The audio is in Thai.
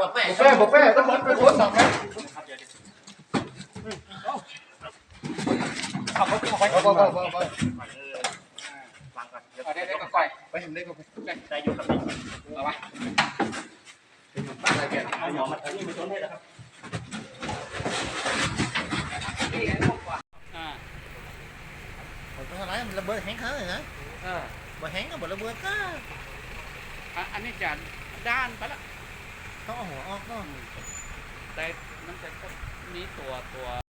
บอกแม่บอกแม่ต้องบอกไปโพสต์สองนะเอาไปเอาไปเอาไปเอาไปเอาไปเอาได้ได้ก็ก่อยไปเห็นได้ก็ไปได้อยู่กับนี่เอาไว้บ้านอะไรแกเอาหมอมาอันนี้มาชนให้แล้วครับ อ่า ผ มเป็นอะไรมันระเบิดแห้งเขาเลยนะเออบ่แห้งก็บ่ระเบิดก็อะอันนี้จะด้านไปละต้องเอาหัวออกก็แต่มันจะต้องมีตัวตัว